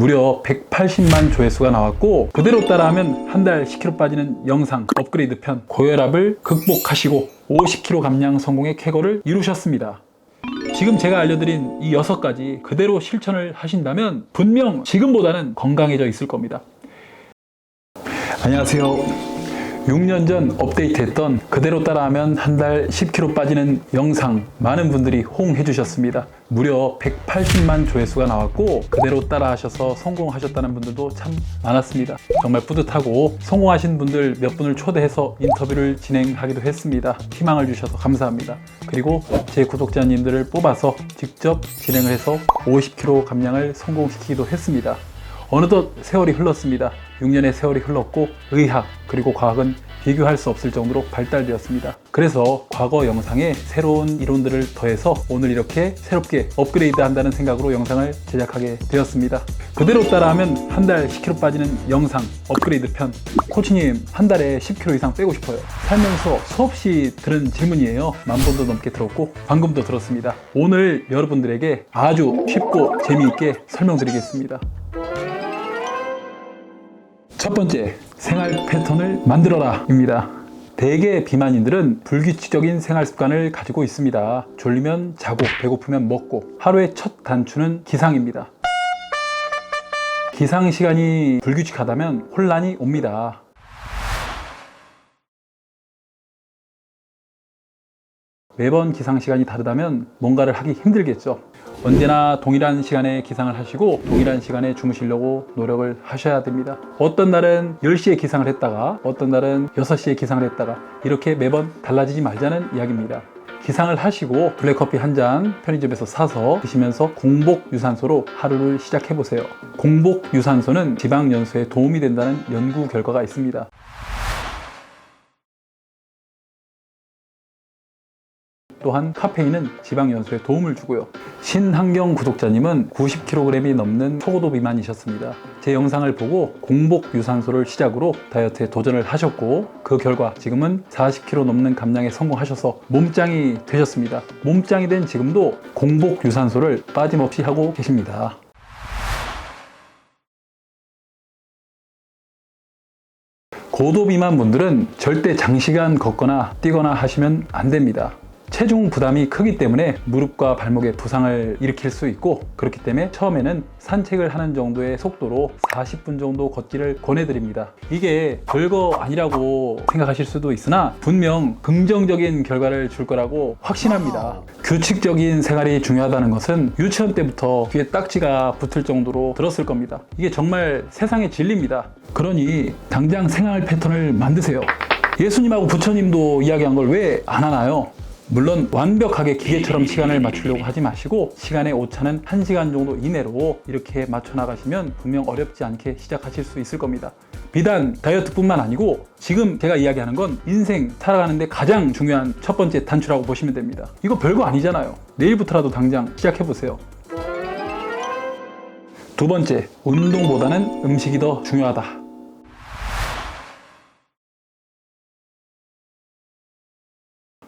무려 180만 조회수가 나왔고 그대로 따라하면 한 달 10kg 빠지는 영상 업그레이드 편 고혈압을 극복하시고 50kg 감량 성공의 쾌거를 이루셨습니다. 지금 제가 알려드린 이 여섯 가지 그대로 실천을 하신다면 분명 지금보다는 건강해져 있을 겁니다. 안녕하세요. 6년 전 업데이트했던 그대로 따라하면 한 달 10kg 빠지는 영상 많은 분들이 호응해 주셨습니다. 무려 180만 조회수가 나왔고 그대로 따라 하셔서 성공하셨다는 분들도 참 많았습니다. 정말 뿌듯하고 성공하신 분들 몇 분을 초대해서 인터뷰를 진행하기도 했습니다. 희망을 주셔서 감사합니다. 그리고 제 구독자님들을 뽑아서 직접 진행을 해서 50kg 감량을 성공시키기도 했습니다. 어느덧 세월이 흘렀습니다. 6년의 세월이 흘렀고 의학 그리고 과학은 비교할 수 없을 정도로 발달되었습니다. 그래서 과거 영상에 새로운 이론들을 더해서 오늘 이렇게 새롭게 업그레이드 한다는 생각으로 영상을 제작하게 되었습니다. 그대로 따라하면 한 달 10kg 빠지는 영상 업그레이드 편. 코치님, 한 달에 10kg 이상 빼고 싶어요. 살면서 수없이 들은 질문이에요. 만 번도 넘게 들었고, 방금도 들었습니다. 오늘 여러분들에게 아주 쉽고 재미있게 설명드리겠습니다. 첫 번째, 생활 패턴을 만들어라 입니다. 대개 비만인들은 불규칙적인 생활 습관을 가지고 있습니다. 졸리면 자고, 배고프면 먹고, 하루의 첫 단추는 기상입니다. 기상 시간이 불규칙하다면 혼란이 옵니다. 매번 기상 시간이 다르다면 뭔가를 하기 힘들겠죠. 언제나 동일한 시간에 기상을 하시고 동일한 시간에 주무시려고 노력을 하셔야 됩니다. 어떤 날은 10시에 기상을 했다가 어떤 날은 6시에 기상을 했다가 이렇게 매번 달라지지 말자는 이야기입니다. 기상을 하시고 블랙커피 한 잔 편의점에서 사서 드시면서 공복 유산소로 하루를 시작해 보세요. 공복 유산소는 지방 연소에 도움이 된다는 연구 결과가 있습니다. 또한 카페인은 지방 연소에 도움을 주고요. 신한경 구독자님은 90kg이 넘는 초고도 비만이셨습니다. 제 영상을 보고 공복 유산소를 시작으로 다이어트에 도전을 하셨고 그 결과 지금은 40kg 넘는 감량에 성공하셔서 몸짱이 되셨습니다. 몸짱이 된 지금도 공복 유산소를 빠짐없이 하고 계십니다. 고도 비만 분들은 절대 장시간 걷거나 뛰거나 하시면 안 됩니다. 체중 부담이 크기 때문에 무릎과 발목에 부상을 일으킬 수 있고 그렇기 때문에 처음에는 산책을 하는 정도의 속도로 40분 정도 걷기를 권해드립니다. 이게 별거 아니라고 생각하실 수도 있으나 분명 긍정적인 결과를 줄 거라고 확신합니다. 규칙적인 생활이 중요하다는 것은 유치원 때부터 귀에 딱지가 붙을 정도로 들었을 겁니다. 이게 정말 세상의 진리입니다. 그러니 당장 생활 패턴을 만드세요. 예수님하고 부처님도 이야기한 걸 왜 안 하나요? 물론 완벽하게 기계처럼 시간을 맞추려고 하지 마시고 시간의 오차는 1시간 정도 이내로 이렇게 맞춰 나가시면 분명 어렵지 않게 시작하실 수 있을 겁니다. 비단 다이어트뿐만 아니고 지금 제가 이야기하는 건 인생 살아가는데 가장 중요한 첫 번째 단추라고 보시면 됩니다. 이거 별거 아니잖아요. 내일부터라도 당장 시작해 보세요. 두 번째, 운동보다는 음식이 더 중요하다.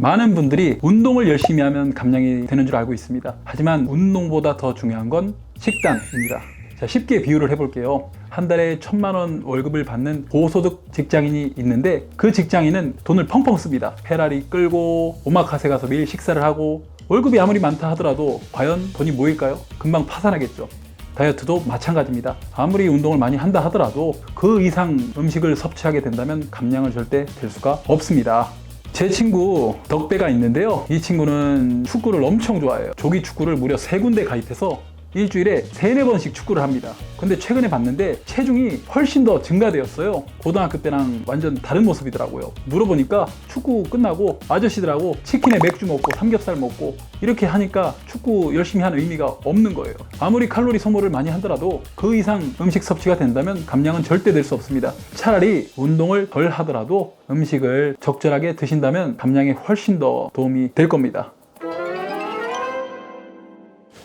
많은 분들이 운동을 열심히 하면 감량이 되는 줄 알고 있습니다. 하지만 운동보다 더 중요한 건 식단입니다. 자, 쉽게 비유를 해볼게요. 한 달에 천만 원 월급을 받는 고소득 직장인이 있는데 그 직장인은 돈을 펑펑 씁니다. 페라리 끌고 오마카세 가서 매일 식사를 하고 월급이 아무리 많다 하더라도 과연 돈이 모일까요? 금방 파산하겠죠. 다이어트도 마찬가지입니다. 아무리 운동을 많이 한다 하더라도 그 이상 음식을 섭취하게 된다면 감량을 절대 될 수가 없습니다. 제 친구 덕배가 있는데요. 이 친구는 축구를 엄청 좋아해요. 조기 축구를 무려 세 군데 가입해서 일주일에 세네 번씩 축구를 합니다. 근데 최근에 봤는데 체중이 훨씬 더 증가되었어요. 고등학교 때랑 완전 다른 모습이더라고요. 물어보니까 축구 끝나고 아저씨들하고 치킨에 맥주 먹고 삼겹살 먹고 이렇게 하니까 축구 열심히 하는 의미가 없는 거예요. 아무리 칼로리 소모를 많이 하더라도 그 이상 음식 섭취가 된다면 감량은 절대 될 수 없습니다. 차라리 운동을 덜 하더라도 음식을 적절하게 드신다면 감량에 훨씬 더 도움이 될 겁니다.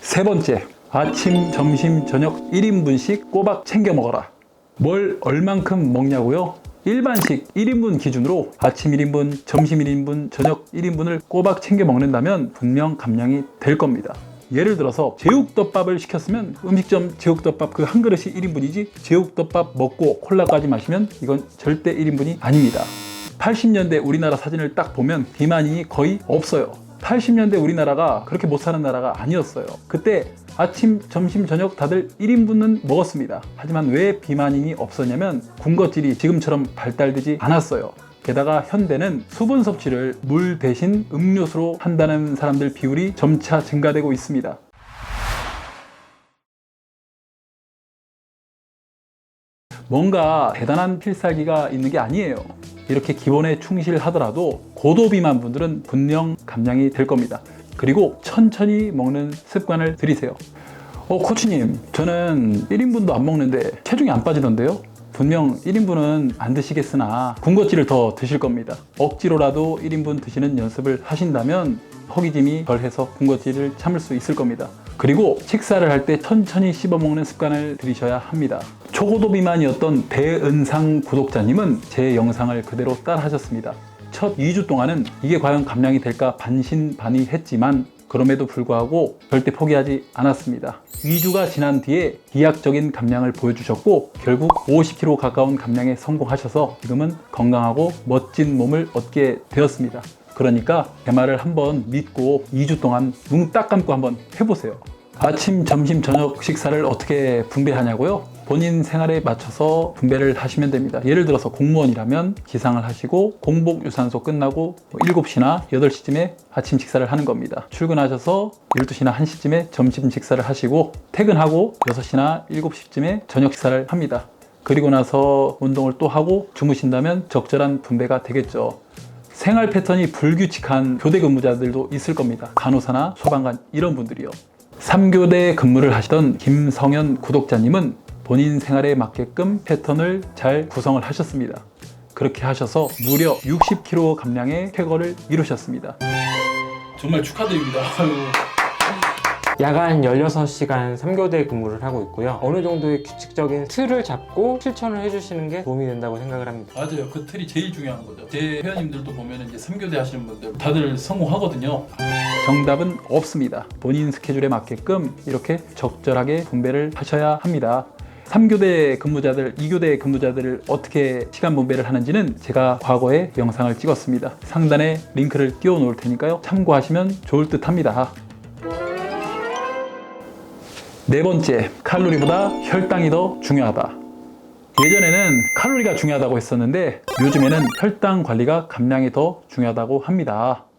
세 번째, 아침, 점심, 저녁 1인분씩 꼬박 챙겨 먹어라. 뭘 얼만큼 먹냐고요? 일반식 1인분 기준으로 아침 1인분, 점심 1인분, 저녁 1인분을 꼬박 챙겨 먹는다면 분명 감량이 될 겁니다. 예를 들어서 제육덮밥을 시켰으면 음식점 제육덮밥 그 한 그릇이 1인분이지 제육덮밥 먹고 콜라까지 마시면 이건 절대 1인분이 아닙니다. 80년대 우리나라 사진을 딱 보면 비만인이 거의 없어요. 80년대 우리나라가 그렇게 못 사는 나라가 아니었어요. 그때 아침, 점심, 저녁 다들 1인분은 먹었습니다. 하지만 왜 비만인이 없었냐면 군것질이 지금처럼 발달되지 않았어요. 게다가 현대는 수분 섭취를 물 대신 음료수로 한다는 사람들 비율이 점차 증가되고 있습니다. 뭔가 대단한 필살기가 있는 게 아니에요. 이렇게 기본에 충실하더라도 고도비만 분들은 분명 감량이 될 겁니다. 그리고 천천히 먹는 습관을 들이세요. 어, 코치님, 저는 1인분도 안 먹는데 체중이 안 빠지던데요? 분명 1인분은 안 드시겠으나 군것질을 더 드실 겁니다. 억지로라도 1인분 드시는 연습을 하신다면 허기짐이 덜해서 군것질을 참을 수 있을 겁니다. 그리고 식사를 할 때 천천히 씹어 먹는 습관을 들이셔야 합니다. 초고도 비만이었던 배은상 구독자님은 제 영상을 그대로 따라 하셨습니다. 첫 2주 동안은 이게 과연 감량이 될까 반신반의 했지만 그럼에도 불구하고 절대 포기하지 않았습니다. 2주가 지난 뒤에 기하학적인 감량을 보여주셨고 결국 50kg 가까운 감량에 성공하셔서 지금은 건강하고 멋진 몸을 얻게 되었습니다. 그러니까 제 말을 한번 믿고 2주 동안 눈 딱 감고 한번 해보세요. 아침, 점심, 저녁 식사를 어떻게 분배하냐고요? 본인 생활에 맞춰서 분배를 하시면 됩니다. 예를 들어서 공무원이라면 기상을 하시고 공복 유산소 끝나고 7시나 8시쯤에 아침 식사를 하는 겁니다. 출근하셔서 12시나 1시쯤에 점심 식사를 하시고 퇴근하고 6시나 7시쯤에 저녁 식사를 합니다. 그리고 나서 운동을 또 하고 주무신다면 적절한 분배가 되겠죠. 생활 패턴이 불규칙한 교대 근무자들도 있을 겁니다. 간호사나 소방관 이런 분들이요. 3교대 근무를 하시던 김성현 구독자님은 본인 생활에 맞게끔 패턴을 잘 구성을 하셨습니다. 그렇게 하셔서 무려 60kg 감량의 쾌거를 이루셨습니다. 정말 축하드립니다. 야간 16시간 3교대 근무를 하고 있고요. 어느 정도의 규칙적인 틀을 잡고 실천을 해주시는 게 도움이 된다고 생각을 합니다. 맞아요. 그 틀이 제일 중요한 거죠. 제 회원님들도 보면 이제 3교대 하시는 분들 다들 성공하거든요. 정답은 없습니다. 본인 스케줄에 맞게끔 이렇게 적절하게 분배를 하셔야 합니다. 3교대 근무자들, 2교대 근무자들을 어떻게 시간 분배를 하는지는 제가 과거에 영상을 찍었습니다. 상단에 링크를 띄워 놓을 테니까요. 참고하시면 좋을 듯 합니다. 네 번째, 칼로리보다 혈당이 더 중요하다. 예전에는 칼로리가 중요하다고 했었는데 요즘에는 혈당 관리가 감량이 더 중요하다고 합니다.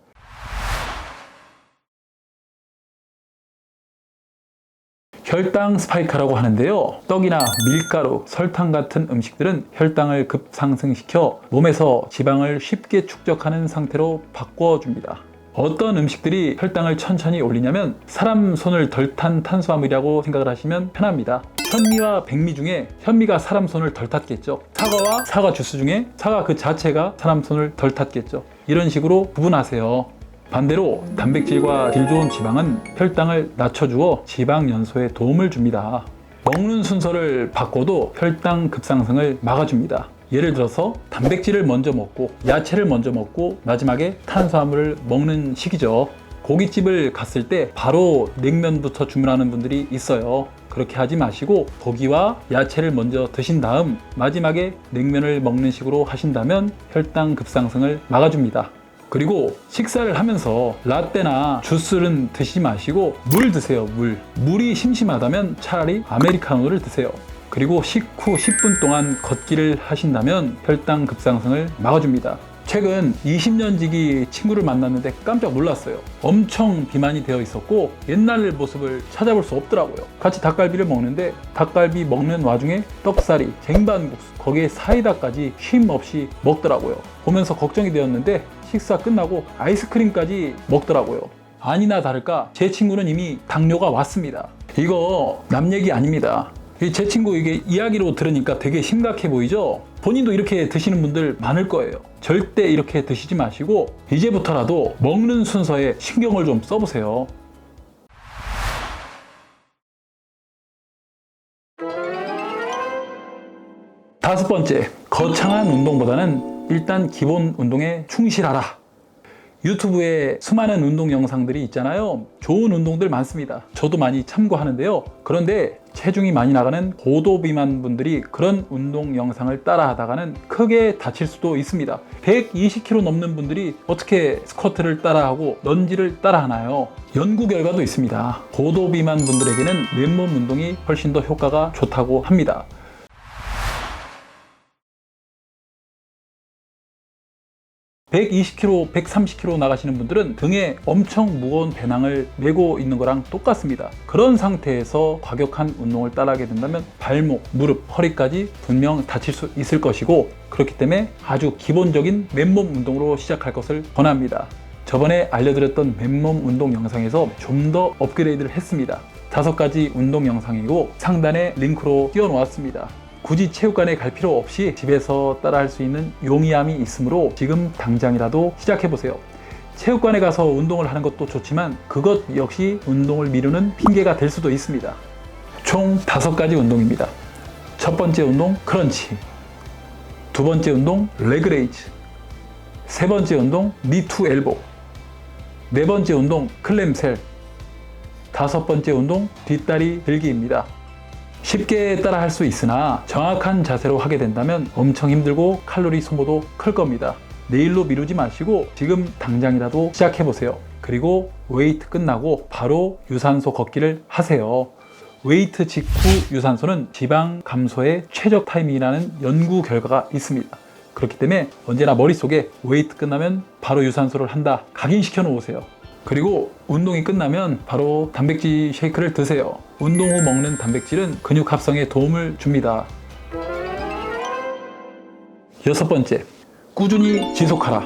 혈당 스파이크라고 하는데요. 떡이나 밀가루, 설탕 같은 음식들은 혈당을 급상승시켜 몸에서 지방을 쉽게 축적하는 상태로 바꿔줍니다. 어떤 음식들이 혈당을 천천히 올리냐면 사람 손을 덜 탄 탄수화물이라고 생각을 하시면 편합니다. 현미와 백미 중에 현미가 사람 손을 덜 탔겠죠. 사과와 사과 주스 중에 사과 그 자체가 사람 손을 덜 탔겠죠. 이런 식으로 구분하세요. 반대로 단백질과 질 좋은 지방은 혈당을 낮춰주어 지방 연소에 도움을 줍니다. 먹는 순서를 바꿔도 혈당 급상승을 막아줍니다. 예를 들어서 단백질을 먼저 먹고 야채를 먼저 먹고 마지막에 탄수화물을 먹는 식이죠. 고깃집을 갔을 때 바로 냉면부터 주문하는 분들이 있어요. 그렇게 하지 마시고 고기와 야채를 먼저 드신 다음 마지막에 냉면을 먹는 식으로 하신다면 혈당 급상승을 막아줍니다. 그리고 식사를 하면서 라떼나 주스는 드시지 마시고 물 드세요, 물. 물이 심심하다면 차라리 아메리카노를 드세요. 그리고 식후 10분 동안 걷기를 하신다면 혈당 급상승을 막아줍니다. 최근 20년 지기 친구를 만났는데 깜짝 놀랐어요. 엄청 비만이 되어 있었고 옛날 모습을 찾아볼 수 없더라고요. 같이 닭갈비를 먹는데 닭갈비 먹는 와중에 떡사리, 쟁반국수, 거기에 사이다까지 쉼 없이 먹더라고요. 보면서 걱정이 되었는데 식사 끝나고 아이스크림까지 먹더라고요. 아니나 다를까 제 친구는 이미 당뇨가 왔습니다. 이거 남 얘기 아닙니다. 이제 친구 이게 이야기로 들으니까 되게 심각해 보이죠? 본인도 이렇게 드시는 분들 많을 거예요. 절대 이렇게 드시지 마시고 이제부터라도 먹는 순서에 신경을 좀 써보세요. 다섯 번째, 거창한 운동보다는 일단 기본 운동에 충실하라. 유튜브에 수많은 운동 영상들이 있잖아요. 좋은 운동들 많습니다. 저도 많이 참고하는데요. 그런데 체중이 많이 나가는 고도 비만 분들이 그런 운동 영상을 따라 하다가는 크게 다칠 수도 있습니다. 120kg 넘는 분들이 어떻게 스쿼트를 따라하고 런지를 따라 하나요? 연구 결과도 있습니다. 고도 비만 분들에게는 맨몸 운동이 훨씬 더 효과가 좋다고 합니다. (120kg) (130kg) 나가시는 분들은 등에 엄청 무거운 배낭을 메고 있는 거랑 똑같습니다. 그런 상태에서 과격한 운동을 따라하게 된다면 발목 무릎 허리까지 분명 다칠 수 있을 것이고 그렇기 때문에 아주 기본적인 맨몸 운동으로 시작할 것을 권합니다. 저번에 알려드렸던 맨몸 운동 영상에서 좀 더 업그레이드를 했습니다. 다섯 가지 운동 영상이고 상단에 링크로 띄워 놓았습니다 굳이 체육관에 갈 필요 없이 집에서 따라할 수 있는 용이함이 있으므로 지금 당장이라도 시작해 보세요. 체육관에 가서 운동을 하는 것도 좋지만 그것 역시 운동을 미루는 핑계가 될 수도 있습니다. 총 다섯 가지 운동입니다. 첫 번째 운동 크런치, 두 번째 운동 레그레이즈, 세 번째 운동 니투 엘보, 네 번째 운동 클램셀, 다섯 번째 운동 뒷다리 들기입니다. 쉽게 따라 할 수 있으나 정확한 자세로 하게 된다면 엄청 힘들고 칼로리 소모도 클 겁니다. 내일로 미루지 마시고 지금 당장이라도 시작해 보세요. 그리고 웨이트 끝나고 바로 유산소 걷기를 하세요. 웨이트 직후 유산소는 지방 감소의 최적 타이밍이라는 연구 결과가 있습니다. 그렇기 때문에 언제나 머릿속에 웨이트 끝나면 바로 유산소를 한다 각인시켜 놓으세요. 그리고 운동이 끝나면 바로 단백질 쉐이크를 드세요. 운동 후 먹는 단백질은 근육 합성에 도움을 줍니다. 여섯 번째, 꾸준히 지속하라.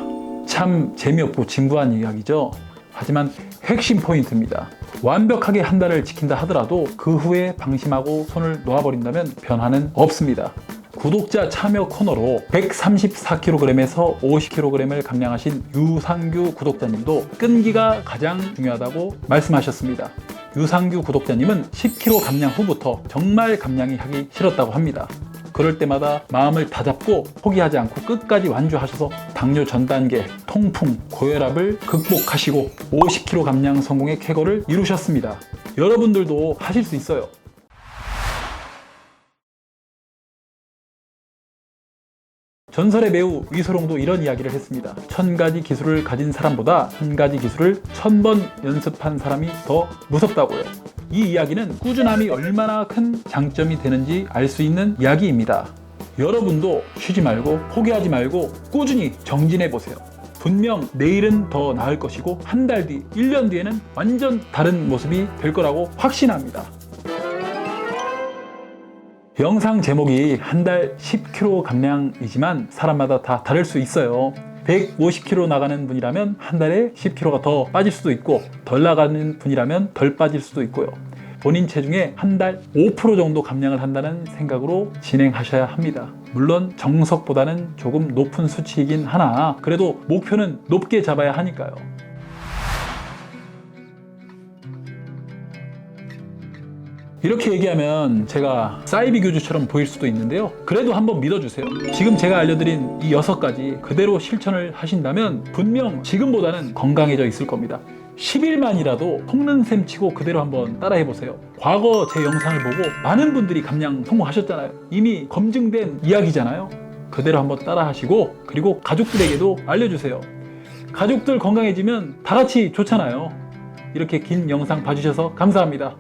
참 재미없고 진부한 이야기죠. 하지만 핵심 포인트입니다. 완벽하게 한 달을 지킨다 하더라도 그 후에 방심하고 손을 놓아버린다면 변화는 없습니다. 구독자 참여 코너로 134kg에서 50kg을 감량하신 유상규 구독자님도 끈기가 가장 중요하다고 말씀하셨습니다. 유상규 구독자님은 10kg 감량 후부터 정말 감량이 하기 싫었다고 합니다. 그럴 때마다 마음을 다잡고 포기하지 않고 끝까지 완주하셔서 당뇨 전 단계, 통풍, 고혈압을 극복하시고 50kg 감량 성공의 쾌거를 이루셨습니다. 여러분들도 하실 수 있어요. 전설의 배우 위소롱도 이런 이야기를 했습니다. 천 가지 기술을 가진 사람보다 한 가지 기술을 천 번 연습한 사람이 더 무섭다고요. 이 이야기는 꾸준함이 얼마나 큰 장점이 되는지 알 수 있는 이야기입니다. 여러분도 쉬지 말고 포기하지 말고 꾸준히 정진해 보세요. 분명 내일은 더 나을 것이고 한 달 뒤, 1년 뒤에는 완전 다른 모습이 될 거라고 확신합니다. 영상 제목이 한 달 10kg 감량이지만 사람마다 다 다를 수 있어요. 150kg 나가는 분이라면 한 달에 10kg가 더 빠질 수도 있고 덜 나가는 분이라면 덜 빠질 수도 있고요. 본인 체중의 한 달 5% 정도 감량을 한다는 생각으로 진행하셔야 합니다. 물론 정석보다는 조금 높은 수치이긴 하나 그래도 목표는 높게 잡아야 하니까요. 이렇게 얘기하면 제가 사이비 교주처럼 보일 수도 있는데요. 그래도 한번 믿어주세요. 지금 제가 알려드린 이 여섯 가지 그대로 실천을 하신다면 분명 지금보다는 건강해져 있을 겁니다. 10일만이라도 속는 셈 치고 그대로 한번 따라해 보세요. 과거 제 영상을 보고 많은 분들이 감량 성공하셨잖아요. 이미 검증된 이야기잖아요. 그대로 한번 따라 하시고 그리고 가족들에게도 알려주세요. 가족들 건강해지면 다 같이 좋잖아요. 이렇게 긴 영상 봐주셔서 감사합니다.